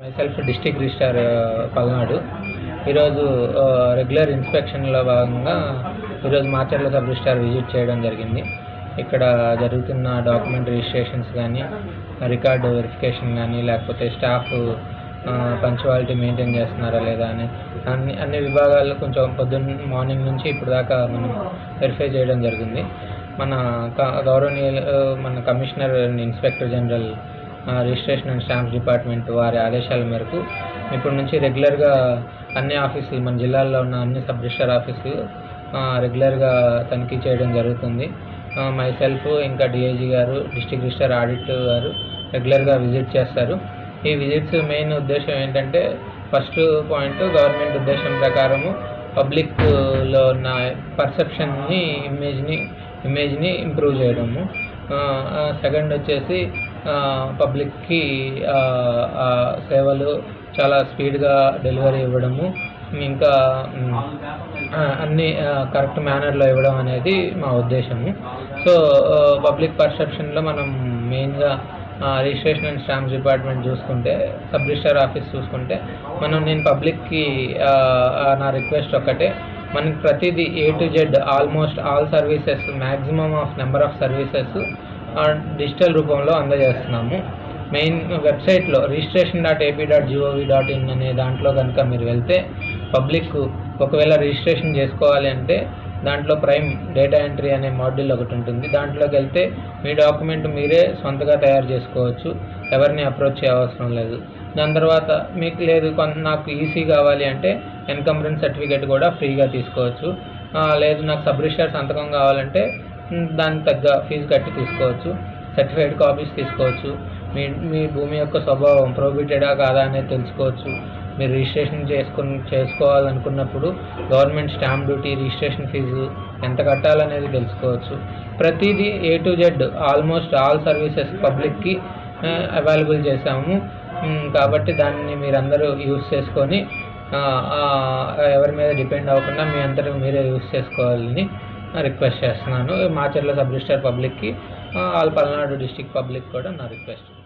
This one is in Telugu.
District registrar uh, Palnadu. ఈరోజు uh, రెగ్యులర్ ఇన్స్పెక్షన్లో భాగంగా ఈరోజు మాచర్ల సబ్ రిజిస్టార్ విజిట్ చేయడం జరిగింది. ఇక్కడ జరుగుతున్న డాక్యుమెంట్ రిజిస్ట్రేషన్స్ కానీ రికార్డు వెరిఫికేషన్ కానీ లేకపోతే స్టాఫ్ పంచువాలిటీ మెయింటైన్ చేస్తున్నారా లేదా అని అన్ని అన్ని విభాగాలు కొంచెం పొద్దున్న మార్నింగ్ నుంచి ఇప్పుడు దాకా మనం వెరిఫై చేయడం జరిగింది. మన గౌరవనీయులు uh, మన commissioner and inspector general registration and stamps department వారి ఆదేశాల మేరకు ఇప్పటి నుంచి రెగ్యులర్గా అన్ని ఆఫీసులు మన జిల్లాల్లో ఉన్న అన్ని సబ్ రిజిస్టర్ ఆఫీసులు రెగ్యులర్గా తనిఖీ చేయడం జరుగుతుంది. మై సెల్ఫ్ ఇంకా డిఐజీ గారు డిస్ట్రిక్ట్ రిజిస్టర్ ఆడిట్ గారు రెగ్యులర్గా విజిట్ చేస్తారు. ఈ విజిట్స్ మెయిన్ ఉద్దేశం ఏంటంటే ఫస్ట్ పాయింట్ గవర్నమెంట్ ఉద్దేశం ప్రకారము పబ్లిక్లో ఉన్న పర్సెప్షన్ని ఇమేజ్ని ఇమేజ్ని ఇంప్రూవ్ చేయడము. సెకండ్ వచ్చేసి పబ్లిక్కి సేవలు చాలా స్పీడ్గా డెలివరీ ఇవ్వడము ఇంకా అన్ని కరెక్ట్ మేనర్లో ఇవ్వడం అనేది మా ఉద్దేశము. సో పబ్లిక్ పర్సెప్షన్లో మనం మెయిన్గా రిజిస్ట్రేషన్ అండ్ స్టాంప్స్ డిపార్ట్మెంట్ చూసుకుంటే సబ్ రిజిస్టర్ ఆఫీస్ చూసుకుంటే మనం నేను పబ్లిక్కి నా రిక్వెస్ట్ ఒక్కటే. మనకి ప్రతిదీ A to Z almost all services maximum of number of services digital రూపంలో అందజేస్తున్నాము. మెయిన్ వెబ్సైట్లో registration dot AP dot G O V dot in అనే దాంట్లో కనుక మీరు వెళ్తే పబ్లిక్ ఒకవేళ రిజిస్ట్రేషన్ చేసుకోవాలి అంటే దాంట్లో ప్రైమ్ డేటా ఎంట్రీ అనే మాడ్యూల్ ఒకటి ఉంటుంది. దాంట్లోకి వెళ్తే మీ డాక్యుమెంట్ మీరే సొంతగా తయారు చేసుకోవచ్చు. ఎవరిని అప్రోచ్ చేయవసరం లేదు. దాని తర్వాత మీకు లేదు కొంత నాకు ఈసీ కావాలి అంటే ఎన్కంబరెన్స్ సర్టిఫికేట్ కూడా ఫ్రీగా తీసుకోవచ్చు. లేదు నాకు సబ్ రిజిస్టర్ సంతకం కావాలంటే దానికి తగ్గ ఫీజు కట్టి తీసుకోవచ్చు సర్టిఫైడ్ కాపీస్ తీసుకోవచ్చు. మీ మీ భూమి యొక్క స్వభావం ప్రోబిటెడా కాదా అనేది తెలుసుకోవచ్చు. మీరు రిజిస్ట్రేషన్ చేసుకుని చేసుకోవాలనుకున్నప్పుడు government stamp duty registration fee ఎంత కట్టాలనేది తెలుసుకోవచ్చు. ప్రతిదీ A to Z almost all services పబ్లిక్కి అవైలబుల్ చేసాము కాబట్టి దాన్ని మీరందరూ యూస్ చేసుకొని ఎవరి మీద డిపెండ్ అవ్వకుండా మీ అందరూ మీరే యూజ్ చేసుకోవాలని రిక్వెస్ట్ చేస్తున్నాను. మాచర్ల సబ్ రిజిస్టర్ పబ్లిక్కి ఆల్ పల్నాడు డిస్టిక్ పబ్లిక్ కూడా నా రిక్వెస్ట్.